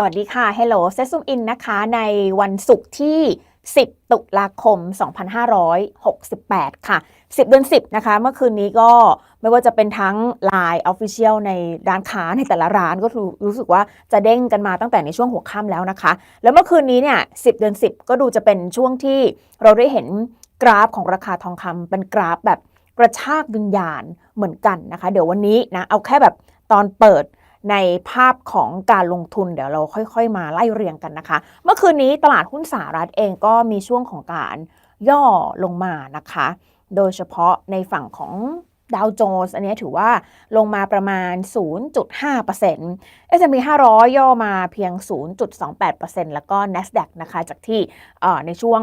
สวัสดีค่ะ Hello เซซุมอินนะคะ ในวันศุกร์ที่ 10 ตุลาคม 2568 ค่ะ 10 เดือน 10 นะคะ เมื่อคืนนี้ก็ไม่ว่าจะเป็นทั้ง Line Official ในร้านค้าในแต่ละร้านก็รู้รู้สึกว่าจะเด้งกันมาตั้งแต่ในช่วงหัวค่ำแล้วนะคะ แล้วเมื่อคืนนี้เนี่ย 10 เดือน 10 ก็ดูจะเป็นช่วงที่เราได้เห็นกราฟของราคาทองคำเป็นกราฟแบบกระชากวิญญาณเหมือนกันนะคะ เดี๋ยววันนี้นะเอาแค่แบบตอนเปิด ในภาพของการลงทุนเดี๋ยวเราค่อย ๆ มาไล่เรียงกันนะคะ เมื่อคืนนี้ตลาดหุ้นสหรัฐเองก็มีช่วงของการย่อลงมานะคะ โดยเฉพาะในฝั่งของดาวโจนส์อันนี้ถือว่าลงมาประมาณ 0.5%เอสมี500 ย่อมาเพียง 0.28%แล้วก็ NASDAQ นะคะ จากที่ในช่วง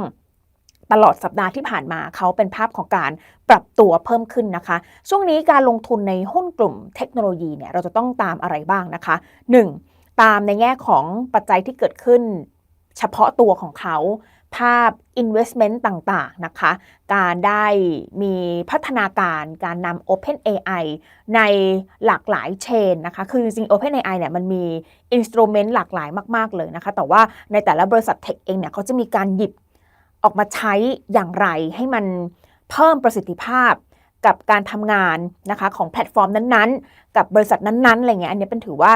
ตลอดสัปดาห์ที่ผ่านมาเขาเป็นภาพของการปรับตัวเพิ่มขึ้นนะคะ ช่วงนี้การลงทุนในหุ้นกลุ่มเทคโนโลยีเนี่ยเราจะต้องตามอะไรบ้างนะคะ 1. ตามในแง่ของปัจจัยที่เกิดขึ้น เฉพาะตัวของเขาภาพ investment ต่างๆ นะคะ การได้มีพัฒนาการการนำ Open AI ในหลากหลายเชนนะคะ คือจริง Open AI เนี่ยมันมี instrument หลากหลายมาก ๆ เลยนะคะ แต่ว่าในแต่ละบริษัทเทคเองเนี่ยเขาจะมีการหยิบ ออกมาใช้อย่างไรให้มันเพิ่มประสิทธิภาพกับการทำงานนะคะของแพลตฟอร์มนั้นๆ กับบริษัทนั้นๆอะไรเงี้ยอันนี้เป็นถือว่า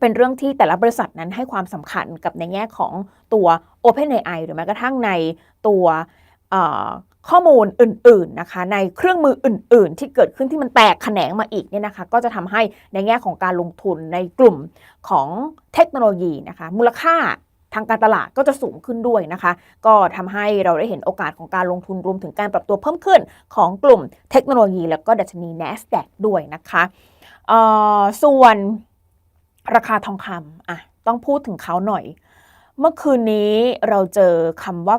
เป็นเรื่องที่แต่ละบริษัทนั้นให้ความสำคัญกับในแง่ของตัว OpenAI หรือแม้กระทั่งในตัวข้อมูลอื่นๆนะคะในเครื่องมืออื่น ๆ ที่เกิดขึ้นที่มันแตกแขนงมาอีกเนี่ยนะคะก็จะทำให้ในแง่ของการลงทุนในกลุ่มของเทคโนโลยีนะคะมูลค่าางการตลาดก็จะสูงขึ้นด้วยนะคะ ก็ทำให้เราได้เห็นโอกาสของการลงทุนรวมถึงการปรับตัวเพิ่มขึ้นของกลุ่มเทคโนโลยีแล้วก็ดัชนี NASDAQ ด้วยนะคะส่วนราคาทองคำอะต้องพูดถึงเขาหน่อย เมื่อคืนนี้เราเจอคำว่า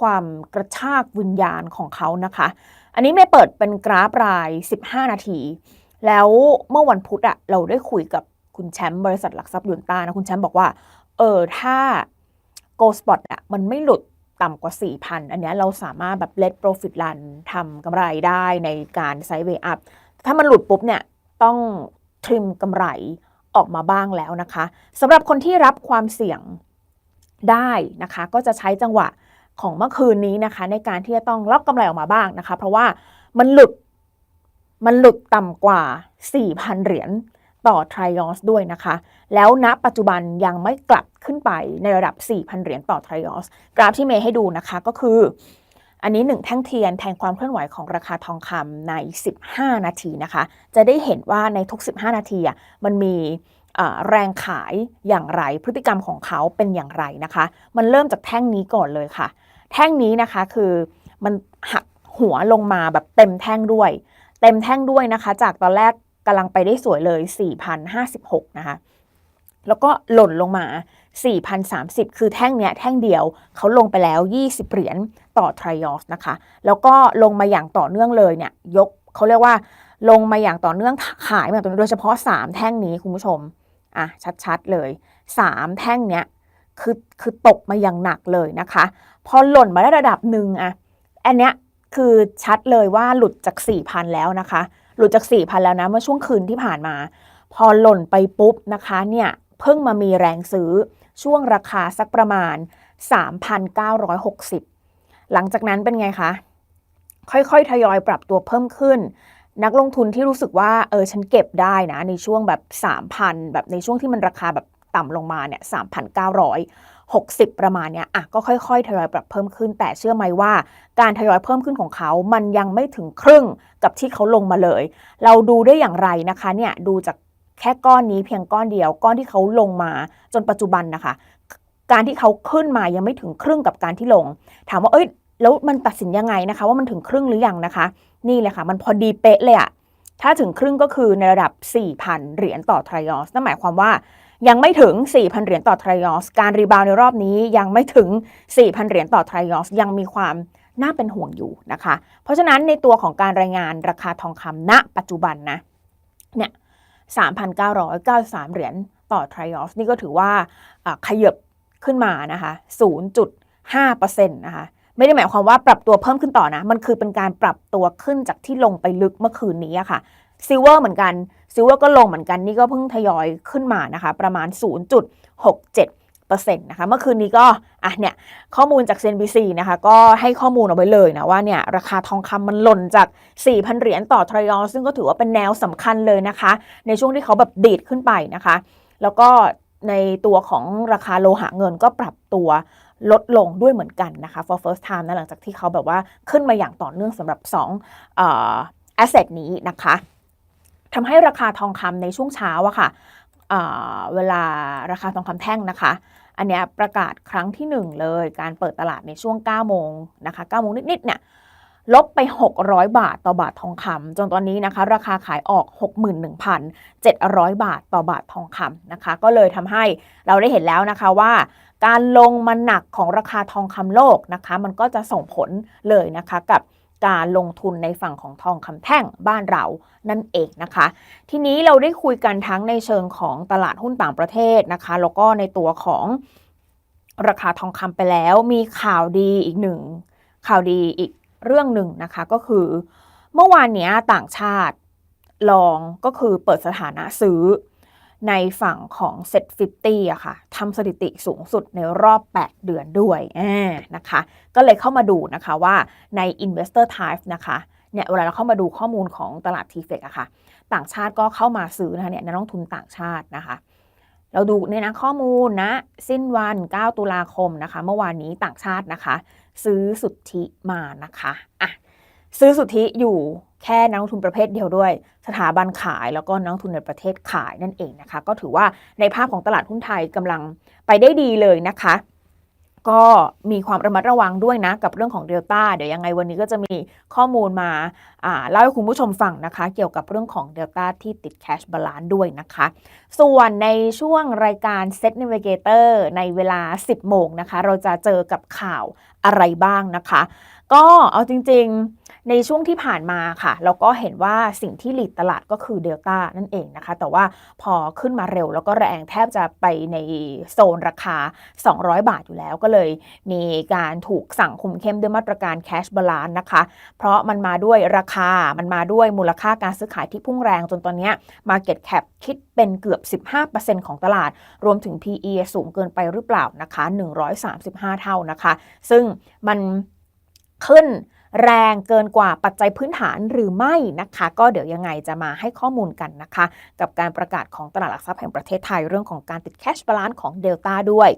ความกระชากวิญญาณของเขานะคะ อันนี้ไม่เปิดเป็นกราฟราย 15 นาที แล้วเมื่อวันพุธอะเราได้คุยกับคุณแชมป์บริษัทหลักทรัพย์ยูนต้านะคุณแชมป์บอกว่า เออถ้า Go Spot อะมันไม่หลุดต่ำกว่า 4,000 อันนี้เราสามารถแบบ let profit run ทำกำไรได้ในการไซด์เวย์อัพ ถ้ามันหลุดปุ๊บเนี่ย ต้องทริมกำไรออกมาบ้างแล้วนะคะสำหรับคนที่รับความเสี่ยงได้นะคะ ก็จะใช้จังหวะของเมื่อคืนนี้นะคะ ในการที่จะต้องล็อกกำไรออกมาบ้างนะคะ เพราะว่ามันหลุดมันหลุดต่ำกว่า 4,000 เหรียญ ต่อทริออสด้วยนะคะ แล้วณปัจจุบันยังไม่กลับขึ้นไปในระดับ 4,000 เหรียญต่อทริออสกราฟที่เมย์ให้ดูนะคะก็คือ อันนี้หนึ่งแท่งเทียนแทนความเคลื่อนไหวของราคาทองคำใน 15 นาทีนะคะ จะได้เห็นว่าในทุก 15 นาทีอะมันมีแรงขายอย่างไร พฤติกรรมของเขาเป็นอย่างไรนะคะ มันเริ่มจากแท่งนี้ก่อนเลยค่ะ แท่งนี้นะคะคือมันหักหัวลงมาแบบเต็มแท่งด้วย เต็มแท่งด้วยนะคะ จากตอนแรก กำลังไปได้สวยเลย 4,056 นะคะ แล้วก็หล่นลงมา 4,030 คือแท่งเนี้ยแท่งเดียวเขาลงไปแล้ว 20 เหรียญต่อทริออสนะคะ แล้วก็ลงมาอย่างต่อเนื่องเลยเนี่ย ยกเขาเรียกว่าลงมาอย่างต่อเนื่องขายมาตัวนี้โดยเฉพาะ 3 แท่งนี้คุณผู้ชม อะ ชัดๆเลย 3 แท่งเนี้ยคือคือตกมาอย่างหนักเลยนะคะ พอหล่นมาได้ระดับหนึ่งอะอันเนี้ย คือชัดเลยว่าหลุดจาก4,000แล้วนะคะ หลุดจาก4,000แล้วนะเมื่อช่วงคืนที่ผ่านมา พอหล่นไปปุ๊บนะคะเนี่ยเพิ่งมามีแรงซื้อช่วงราคาสักประมาณ 3,960 หลังจากนั้นเป็นไงคะ ค่อยๆ ทยอยปรับตัวเพิ่มขึ้น นักลงทุนที่รู้สึกว่าเออฉันเก็บได้นะ ในช่วงแบบ 3,000 แบบในช่วงที่มันราคาแบบต่ำลงมาเนี่ย3,900 60 ประมาณเนี้ยอะก็ค่อยๆทยอยปรับเพิ่มขึ้น แต่เชื่อไหมว่า การทยอยเพิ่มขึ้นของเขา มันยังไม่ถึงครึ่งกับที่เขาลงมาเลย เราดูได้อย่างไรนะคะเนี่ยดูจากแค่ก้อนนี้เพียงก้อนเดียวก้อนที่เขาลงมาจนปัจจุบันนะคะ การที่เขาขึ้นมายังไม่ถึงครึ่งกับการที่ลง ถามว่าเอ้ยแล้วมันตัดสินยังไงนะคะ ว่ามันถึงครึ่งหรือยังนะคะ นี่เลยค่ะ มันพอดีเป๊ะเลยอะถ้าถึงครึ่งก็คือในระดับ 4,000 เหรียญต่อทริออสนั่นหมายความว่า ยังไม่ถึง 4,000 เหรียญต่อทริออส การรีบาวในรอบนี้ยังไม่ถึง 4,000 เหรียญต่อทริออส ยังมีความน่าเป็นห่วงอยู่นะคะ เพราะฉะนั้นในตัวของการรายงานราคาทองคำณ ปัจจุบันนะ เนี่ย 3,993 เหรียญต่อทริออส นี่ก็ถือว่าขยับขึ้นมานะคะ 0.5%นะคะไม่ได้หมายความว่าปรับตัวเพิ่มขึ้นต่อนะ มันคือเป็นการปรับตัวขึ้นจากที่ลงไปลึกเมื่อคืนนี้ค่ะ ซิลเวอร์เหมือนกันซิลเวอร์ก็ลงเหมือนกันนี่ก็เพิ่งทยอยขึ้นมานะคะประมาณ 0.67%นะคะเมื่อคืนนี้ก็อะเนี่ยข้อมูลจาก CNBC นะคะก็ให้ข้อมูลเอาไว้เลยนะว่าเนี่ยราคาทองคำมันหล่นจาก 4,000 เหรียญต่อทรยอซึ่งก็ถือว่าเป็นแนวสำคัญเลยนะคะ ในช่วงที่เขาแบบดีดขึ้นไปนะคะ แล้วก็ในตัวของราคาโลหะเงินก็ปรับตัวลดลงด้วยเหมือนกันนะคะ for first time นะหลังจากที่เขาแบบว่าขึ้นมาอย่างต่อเนื่องสำหรับ2เอ่อ asset นี้นะคะ ทำให้ราคาทองคำในช่วงเช้าอะค่ะเเวลาราคาทองคำแท่งนะคะ อันนี้ประกาศครั้งที่ 1 เลยการเปิดตลาดในช่วง 9 โมงนะคะ9โมงนิดๆเนี่ยลบไป 600 บาทต่อบาททองคำจนตอนนี้นะคะ ราคาขายออก 61,700 บาทต่อบาททองคำนะคะ ก็เลยทำให้เราได้เห็นแล้วนะคะว่า การลงมันหนักของราคาทองคำโลกนะคะ มันก็จะส่งผลเลยนะคะกับ การลงทุนในฝั่งของทองคำแท่งบ้านเรานั่นเองนะคะ ทีนี้เราได้คุยกันทั้งในเชิงของตลาดหุ้นต่างประเทศนะคะ แล้วก็ในตัวของราคาทองคำไปแล้ว มีข่าวดีอีกหนึ่งข่าวดีอีกเรื่องหนึ่งนะคะก็คือ เมื่อวานนี้ต่างชาติลองก็คือเปิดสถานะซื้อ ในฝั่งของ Set 50อะค่ะทำสถิติสูงสุดในรอบ 8 เดือนด้วยนะคะ ก็เลยเข้ามาดูนะคะว่าใน Investor Type นะคะเนี่ยเวลาเราเข้ามาดูข้อมูลของตลาด t f e c อะค่ะ ต่างชาติก็เข้ามาซื้อนะคะเนี่ยนักลงทุนต่างชาตินะคะ เราดูในนะข้อมูลนะสิ้นวัน 9 ตุลาคมนะคะ เมื่อวานนี้ต่างชาตินะคะ ซื้อสุทธิมานะคะอะซื้อสุทธิอยู่ แค่นักลงทุนประเภทเดียวด้วย สถาบันขายแล้วก็นักลงทุนในประเทศขายนั่นเองนะคะ ก็ถือว่าในภาพของตลาดหุ้นไทยกำลังไปได้ดีเลยนะคะ ก็มีความระมัดระวังด้วยนะ กับเรื่องของเดลต้าเดี๋ยวยังไงวันนี้ก็จะมีข้อมูลมาเล่าให้คุณผู้ชมฟังนะคะ เกี่ยวกับเรื่องของเดลต้าที่ติดแคชบาลานซ์ด้วยนะคะ ส่วนในช่วงรายการ Set Navigator ในเวลา 10 โมงนะคะ เราจะเจอกับข่าวอะไรบ้างนะคะ ก็เอาจริง ๆ ในช่วงที่ผ่านมาค่ะ เราก็เห็นว่าสิ่งที่หลีดตลาดก็คือเดลต้านั่นเองนะคะ แต่ว่าพอขึ้นมาเร็วแล้วก็แรงแทบจะไปในโซนราคา 200 บาทอยู่แล้วก็เลย มีการถูกสั่งคุมเข้มด้วยมาตรการแคชบาลานนะคะ เพราะมันมาด้วยราคา มันมาด้วยมูลค่าการซื้อขายที่พุ่งแรงจนตอนนี้ Market Cap คิดเป็นเกือบ 15%ของตลาด รวมถึง PE สูงเกินไปหรือเปล่านะคะ 135 เท่านะคะ ซึ่งมันขึ้น แรงเกินกว่าปัจจัยพื้นฐานหรือไม่นะคะ ก็เดี๋ยวยังไงจะมาให้ข้อมูลกันนะคะ กับการประกาศของตลาดหลักทรัพย์แห่งประเทศไทยเรื่องของการติดแคชบาลานซ์ของเดลต้าด้วย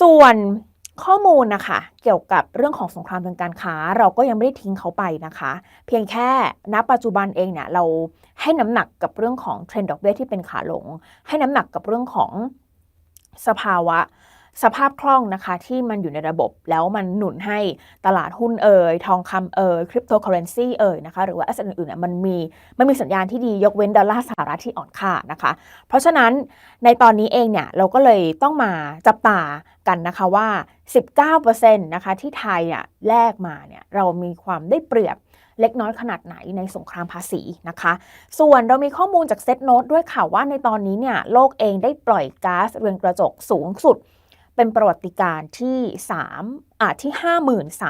ส่วนข้อมูลนะคะเกี่ยวกับเรื่องของสงครามทางการค้า เราก็ยังไม่ได้ทิ้งเขาไปนะคะ เพียงแค่ณปัจจุบันเองเนี่ยเราให้น้ำหนักกับเรื่องของเทรนด์ดอกเบี้ยที่เป็นขาลง ให้น้ำหนักกับเรื่องของสภาวะ สภาพคล่องนะคะที่มันอยู่ในระบบแล้วมันหนุนให้ตลาดหุ้นเอ่ยทองคำเอ่ยคริปโตเคอเรนซีเอ่ยนะคะหรือว่าอสเซทอื่นๆเนี่ยมันมีมันมีสัญญาณที่ดียกเว้นดอลลาร์สหรัฐที่อ่อนค่านะคะ เพราะฉะนั้นในตอนนี้เองเนี่ยเราก็เลยต้องมาจับตากันนะคะว่า 19%นะคะที่ไทยอะแลกมาเนี่ยเรามีความได้เปรียบเล็กน้อยขนาดไหนในสงครามภาษีนะคะ ส่วนเรามีข้อมูลจากเซตโนตด้วยค่ะว่าในตอนนี้เนี่ยโลกเองได้ปล่อยก๊าซเรือนกระจกสูงสุด เป็นประวัติการที่3อ่าที่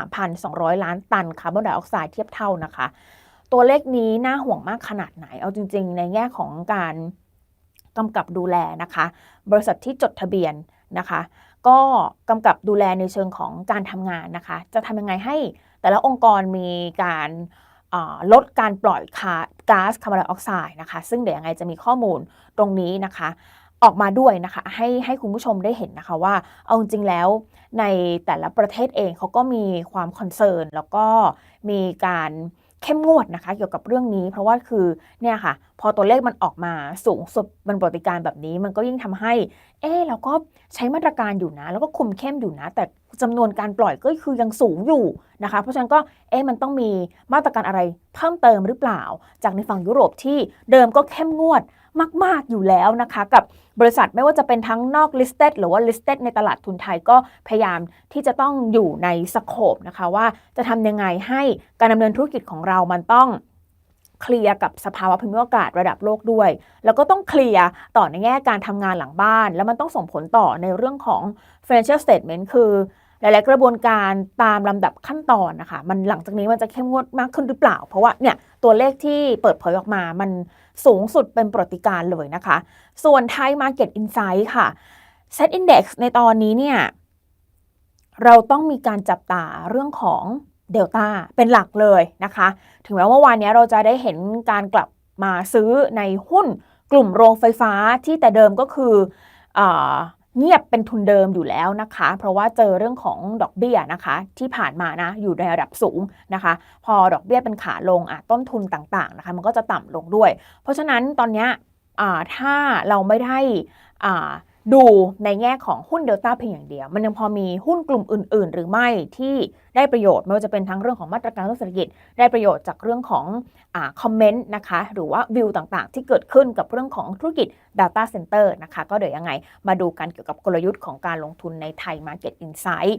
53,200 ล้านตันคาร์บอนไดออกไซด์เทียบเท่านะคะ ตัวเลขนี้น่าห่วงมากขนาดไหน เอาจริง ๆ ในแง่ของการกำกับดูแลนะคะ บริษัทที่จดทะเบียนนะคะ ก็กำกับดูแลในเชิงของการทำงานนะคะ จะทำยังไงให้แต่ละองค์กรมีการลดการปล่อยก๊าซคาร์บอนไดออกไซด์นะคะ ซึ่งเดี๋ยวยังไงจะมีข้อมูลตรงนี้นะคะ ออกมาด้วยนะคะ ให้ให้คุณผู้ชมได้เห็นนะคะว่า เอาจริงแล้วในแต่ละประเทศเองเขาก็มีความคอนเซิร์นแล้วก็มีการเข้มงวดนะคะ เกี่ยวกับเรื่องนี้ เพราะว่าคือเนี่ยค่ะ พอตัวเลขมันออกมาสูงสุดบนปฏิการแบบนี้ มันก็ยิ่งทำให้ เออเราก็ใช้มาตรการอยู่นะ แล้วก็คุมเข้มอยู่นะ แต่จำนวนการปล่อยก็คือยังสูงอยู่นะคะ เพราะฉะนั้นก็เอ๊มันต้องมีมาตรการอะไรเพิ่มเติมหรือเปล่า จากในฝั่งยุโรปที่เดิมก็เข้มงวด มาก ๆ อยู่แล้วนะคะ กับบริษัทไม่ว่าจะเป็นทั้งนอก listed หรือว่า listed ในตลาดทุนไทยก็พยายามที่จะต้องอยู่ในสโคปนะคะว่าจะทำยังไงให้การดำเนินธุรกิจของเรามันต้องเคลียร์กับสภาวะภูมิอากาศระดับโลกด้วย แล้วก็ต้องเคลียร์ต่อในแง่การทำงานหลังบ้าน แล้วมันต้องส่งผลต่อในเรื่องของ financial statement คือ หลาย ๆ กระบวนการตามลำดับขั้นตอนนะคะ มันหลังจากนี้มันจะเข้มงวดมากขึ้นหรือเปล่า เพราะว่าเนี่ยตัวเลขที่เปิดเผยออกมา มันสูงสุดเป็นประติการเลยนะคะ ส่วนไทย Market Insight ค่ะ Set Index ในตอนนี้เนี่ยเราต้องมีการจับตาเรื่องของเดลต้าเป็นหลักเลยนะคะ ถึงแม้ว่าวันนี้เราจะได้เห็นการกลับมาซื้อในหุ้นกลุ่มโรงไฟฟ้าที่แต่เดิมก็คืออ เงียบเป็นทุนเดิมอยู่แล้วนะคะ เพราะว่าเจอเรื่องของดอกเบี้ยนะคะ ที่ผ่านมานะอยู่ในระดับสูงนะคะ พอดอกเบี้ยเป็นขาลงอะต้นทุนต่างๆนะคะ มันก็จะต่ำลงด้วย เพราะฉะนั้นตอนเนี้ยถ้าเราไม่ได้อ่า ดูในแง่ของหุ้นเดลต้าเพียงอย่างเดียว มันยังพอมีหุ้นกลุ่มอื่น ๆ หรือไม่ที่ได้ประโยชน์ไม่ว่าจะเป็นทั้งเรื่องของมาตรการเศรษฐกิจ ได้ประโยชน์จากเรื่องของอคอมเมนต์นะคะ หรือว่าวิวต่างๆ ที่เกิดขึ้นกับเรื่องของธุรกิจ Data Center นะคะ ก็เดี๋ยวยังไงมาดูกันเกี่ยวกับกลยุทธ์ของการลงทุนในไทย Market Insight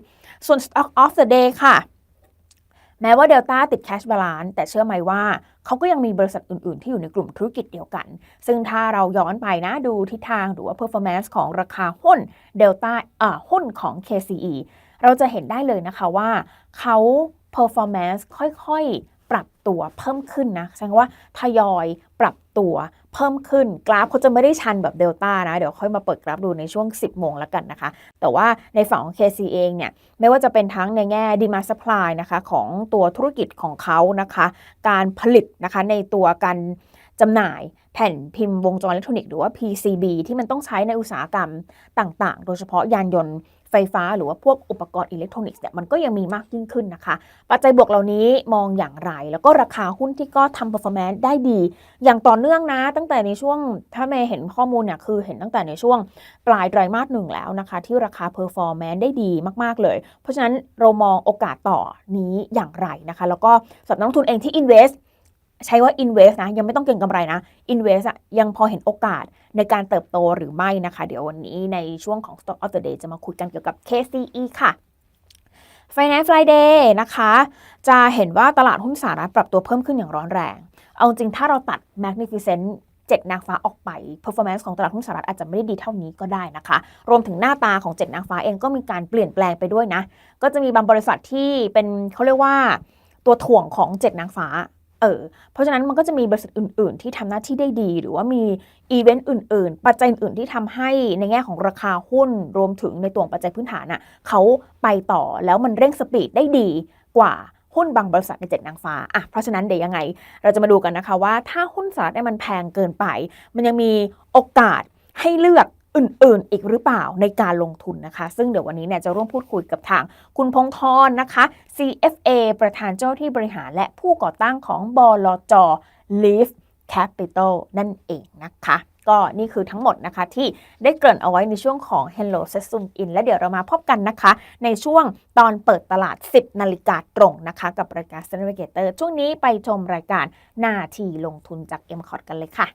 ส่วน Stock of the Day ค่ะ แม้ว่าเดลต้าติดแคชบาลานแต่เชื่อไหมว่าเขาก็ยังมีบริษัทอื่น ๆ ที่อยู่ในกลุ่มธุรกิจเดียวกัน ซึ่งถ้าเราย้อนไปนะดูทิศทางหรือว่า performance ของราคาหุ้นเดลต้าอ่าหุ้นของ KCE เราจะเห็นได้เลยนะคะว่าเขา performance ค่อย ๆ ปรับตัวเพิ่มขึ้นนะแสดงว่าทยอยปรับตัวเพิ่มขึ้นกราฟเขาจะไม่ได้ชันแบบเดลต้านะ เดี๋ยวค่อยมาเปิดกราฟดูในช่วง 10 โมงแล้วกันนะคะ แต่ว่าในฝั่งของ KC เองเนี่ย ไม่ว่าจะเป็นทั้งในแง่ demand supply นะคะของตัวธุรกิจของเขานะคะ การผลิตนะคะในตัวการจำหน่ายแผ่นพิมพ์วงจรอิเล็กทรอนิกส์หรือว่า PCB ที่มันต้องใช้ในอุตสาหกรรมต่างๆ โดยเฉพาะยานยนต์ ไฟฟ้าหรือว่าพวกอุปกรณ์อิเล็กทรอนิกส์เนี่ยมันก็ยังมีมากยิ่งขึ้นนะคะ ปัจจัยบวกเหล่านี้มองอย่างไร แล้วก็ราคาหุ้นที่ก็ทำ performance ได้ดี อย่างต่อเนื่องนะ ตั้งแต่ในช่วงถ้าเมย์เห็นข้อมูลเนี่ยคือเห็นตั้งแต่ในช่วงปลายไตรมาสหนึ่งแล้วนะคะ ที่ราคา performance ได้ดีมาก ๆ เลย เพราะฉะนั้นเรามองโอกาสต่อนี้อย่างไรนะคะ แล้วก็สำหรับนักทุนเองที่ invest ใช้ว่า invest นะยังไม่ต้องเก็งกำไรนะ invest อะยังพอเห็นโอกาสในการเติบโตหรือไม่นะคะ เดี๋ยววันนี้ในช่วงของ Stock of the Day จะมาคุยกันเกี่ยวกับ KCE ค่ะ Finance Friday นะคะ จะเห็นว่าตลาดหุ้นสหรัฐปรับตัวเพิ่มขึ้นอย่างร้อนแรง เอาจริงถ้าเราตัด Magnificent เจ็ดนางฟ้าออกไป performance ของตลาดหุ้นสหรัฐอาจจะไม่ได้ดีเท่านี้ก็ได้นะคะ รวมถึงหน้าตาของเจ็ดนางฟ้าเองก็มีการเปลี่ยนแปลงไปด้วยนะ ก็จะมีบางบริษัทที่เป็นเขาเรียกว่าตัวถ่วงของเจ็ดนางฟ้า เออเพราะฉะนั้นมันก็จะมีบริษัทอื่น ๆ ที่ทำหน้าที่ได้ดี หรือว่ามีอีเวนต์อื่น ๆ ปัจจัยอื่นที่ทำให้ในแง่ของราคาหุ้นรวมถึงในตัวปัจจัยพื้นฐานน่ะเขาไปต่อแล้วมันเร่งสปีดได้ดีกว่าหุ้นบางบริษัทในเจ็ดนางฟ้าอะเพราะฉะนั้นเดี๋ยวยังไง เราจะมาดูกันนะคะว่าถ้าหุ้นสหรัฐนี่มันแพงเกินไป มันยังมีโอกาสให้เลือก อื่นๆ อีกหรือเปล่าในการลงทุนนะคะ ซึ่งเดี๋ยววันนี้เนี่ยจะร่วมพูดคุยกับทางคุณพงษ์ธรนะคะ CFA ประธานเจ้าที่บริหารและผู้ก่อตั้งของบลจ Leaf Capital นั่นเองนะคะก็นี่คือทั้งหมดนะคะที่ได้เกริ่นเอาไว้ในช่วงของ Hello s e s u m In และเดี๋ยวเรามาพบกันนะคะ ในช่วงตอนเปิดตลาด 10 นาฬิกาตรงนะคะ กับรายการ s t a n d a r d Navigator ช่วงนี้ไปชมรายการนาทีลงทุนจาก m c o t กันเลยค่ะ